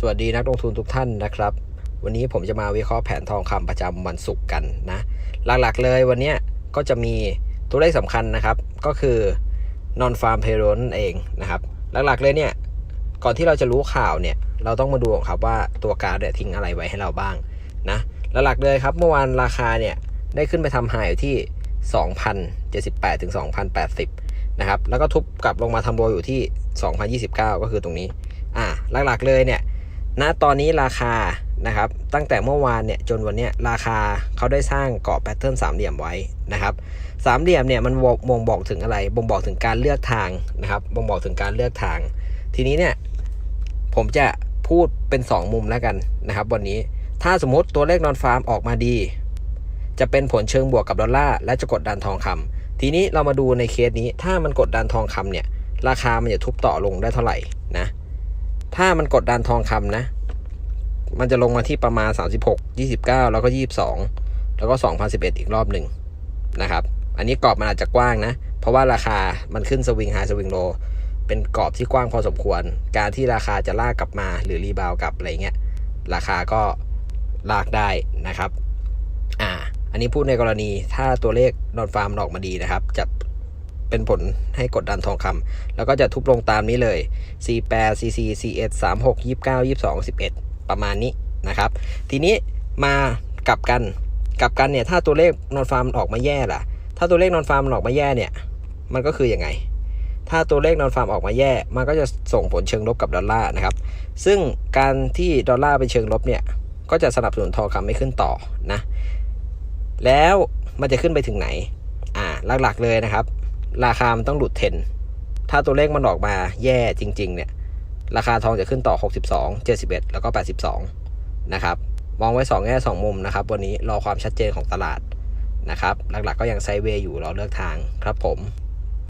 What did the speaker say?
สวัสดีนักลงทุนทุกท่านนะครับ วันนี้ผมจะมาวิเคราะห์แผนทองคำประจำวันศุกร์กันนะหลักๆเลยวันนี้ก็จะมีตัวเลขสำคัญนะครับ ก็คือ non farm payroll นั่นเองนะครับ หลักๆเลยเนี่ยก่อนที่เราจะรู้ข่าวเนี่ยเราต้องมาดูครับว่าตัวการดเนี่ยทิ้งอะไรไว้ให้เราบ้างนะหลักๆเลยครับเมื่อวานราคาเนี่ยได้ขึ้นไปทำไฮอยู่ที่ 2,078ถึง2,080นะครับแล้วก็ทุบกลับลงมาทำโลอยู่ที่ 2,029 ก็คือตรงนี้อ่าหลักๆเลยเนี่ย ณตอนนี้ราคานะครับตั้งแต่เมื่อวานเนี่ยจนวันนี้ราคาเขาได้สร้างเกรอบแพทเทิร์นสามเหลี่ยมไว้นะครับสามเหลี่ยมเนี่ยมันบ่งบอกถึงอะไรบ่งบอกถึงการเลือกทางนะครับบ่งบอกถึงการเลือกทาง ทีนี้เนี่ยผมจะพูดเป็น 2 มุมแล้วกันนะครับวันนี้ถ้าสมมติตัวเลขนอนฟาร์มออกมาดี จะเป็นผลเชิงบวกกับดอลลาร์และจะกดดันทองคำทีนี้เรามาดูในเคสนี้ถ้ามันกดดันทองคำเนี่ยราคามันจะทุบต่อลงได้เท่าไหร่นะ ถ้ามันกดดันทองคำนะ มันจะลงมาที่ประมาณ 36 29 แล้วก็ 22 แล้วก็ 2011 อีกรอบหนึ่งนะครับ อันนี้กรอบมันอาจจะกว้างนะ เพราะว่าราคามันขึ้นสวิงไฮสวิงโลเป็นกรอบที่กว้างพอสมควร การที่ราคาจะลากกลับมาหรือรีบาวกลับอะไรเงี้ย ราคาก็ลากได้นะครับ อ่า อันนี้พูดในกรณีถ้าตัวเลขนอนฟาร์มออกมาดีนะครับ จะ เป็นผลให้กดดันทองคำแล้วก็จะทุบลงตามนี้เลย 48 CC CS 36 29 22 11 ประมาณนี้นะครับ ทีนี้มากลับกันกลับกันเนี่ยถ้าตัวเลขนอนฟาร์มออกมาแย่ล่ะ ถ้าตัวเลขนอนฟาร์มออกมาแย่เนี่ยมันก็คืออยังไง ถ้าตัวเลขนอนฟาร์มออกมาแย่ มันก็จะส่งผลเชิงลบกับดอลลาร์นะครับ ซึ่งการที่ดอลลาร์เป็นเชิงลบเนี่ยก็จะสนับสนุนทองคำไม่ขึ้นต่อนะ แล้วมันจะขึ้นไปถึงไหน อ่าหลักๆเลยนะครับ ราคามันต้องหลุดเทนถ้าตัวเลขมันออกมาแย่จริง ๆ เนี่ย ราคาทองจะขึ้นต่อ 62 71 แล้วก็ 82 นะครับ มองไว้ 2 แง่ 2 มุมนะครับ วันนี้รอความชัดเจนของตลาดนะครับ หลักๆก็ยังไซเวย์อยู่รอเลือกทางครับผม